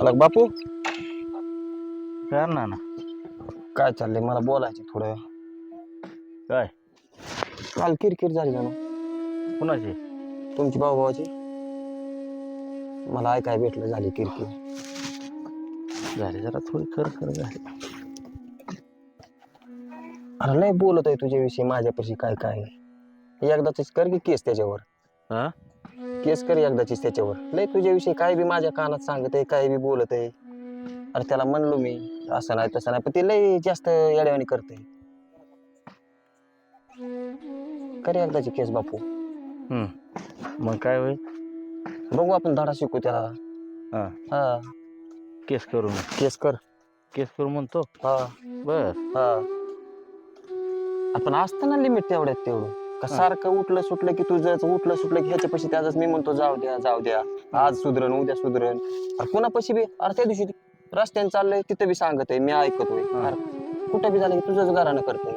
अलग बापू? ना ना. काय चाललंय? मला बोलायचं थोडं काय? काल किरकिर झाली ना कुणाची? तुमची भाऊ भावाची मला ऐकाय भेटलं झाली किरकिर. झाली जरा थोडी खर खर झाली. अरे नाही बोलत आहे तुझ्याविषयी माझ्यापाशी काय काय एकदाच कर की केस त्याच्यावर. हा? केस कर एकदाचीच त्याच्यावर. लय तुझ्याविषयी काय बी माझ्या कानात सांगत आहे काय बी बोलत आहे अरे त्याला म्हणलो मी असं नाही तसं नाही पण ते लय जास्त येड्यावानी करते कर एकदाची केस बापू. हम्म. मग काय होईल? बघू आपण धडा शिकू त्याला. हा. हा. केस करू केस कर. केस करू म्हणतो? हा. बर. हा. आपण असताना लिमिट तेवढ्यात तेवढं. का सारखं उठलं सुटलं की तुझं उठलं सुटलं की ह्याच्या पैसे त्याच मी म्हणतो जाऊ द्या जाऊ द्या. आज सुधरण उद्या सुधरण. अरे बी? अरे त्या दिवशी रस्त्याने चाललंय तिथं बी सांगत आहे मी ऐकतोय. अरे कुठं बी झालं की तुझंच घरानं करतोय.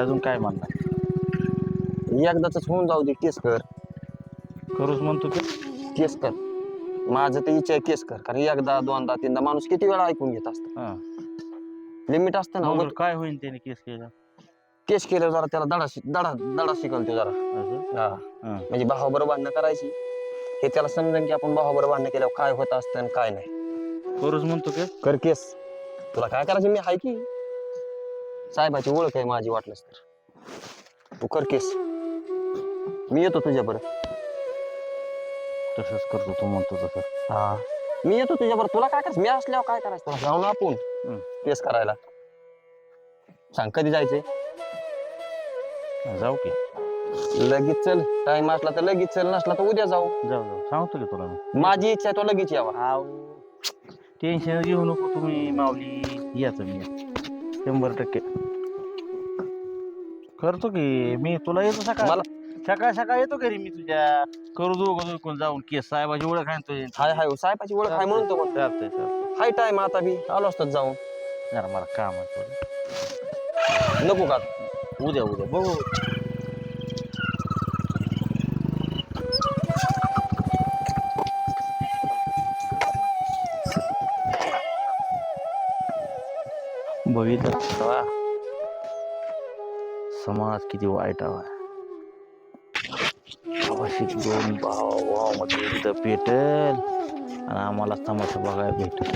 अजून काय म्हणणार? एकदाच होऊन जाऊ दे केस कर. करूच म्हणतो की. केस कर. माझं तर इच्छा आहे केस कर. कारण एकदा दोनदा तीनदा माणूस किती वेळा ऐकून घेत असतं. हा. लिमिट असतं ना काय होईल त्याने केस केला केस केल्यावर जरा त्याला दडा शिक दडा दडा शिकवतो जरा. असं? हा. हा. म्हणजे भावाबरोबर भांडणं करायची. हे त्याला समजेल की आपण भावाबरोबर भांडणं केल्यावर काय होत असतं आणि काय नाही. करूच म्हणतो की? कर केस. तुला काय करायचं? मी आहे की. साहेबाची ओळख आहे माझी वाटलंच तर. तू कर केस. मी येतो तुझ्या बरं तसंच करतो तू म्हणतो तसं. हा. मी येतो तुझ्या बरं तुला काय करायचं? मी असल्यावर काय करायचं? तुला जाऊ ना आपण. केस करायला. सांग कधी जायचंय? जाऊ की. लगेच चल. टाइम असला तर लगेच चल नसला तर उद्या जाऊ. जाऊ जाऊ. सांगतो की तुला मी. माझी इच्छा आहे तो लगेच यावा. टेन्शन घेऊ नको तुम्ही माऊली. याच मी. शंभर टक्के. करतो की. मी तुला येतो सकाळ. मला सकाळ सकाळ येतो घरी मी तुझ्या. करू दोघं दोघं जाऊन केस साहेबाची ओळख आहे ना तुझी हाय हाय. साहेबाची ओळख आहे म्हणून तो म्हणतो. चालतंय चालतंय. हाय टाइम आता बी आलो असतात जाऊन जरा मला काम आहे थोडं नको का उद्या उद्या बघू बघितलं तेव्हा समाज किती वाईट आहे अशी दोन भाव भावमध्ये युद्ध पेटल आणि आम्हाला तमाशा बघायला भेटल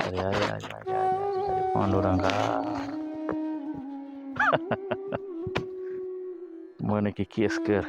अरे अरे अरे अरे अरे अरे अरे पांडुरंगा म्हण की केस कर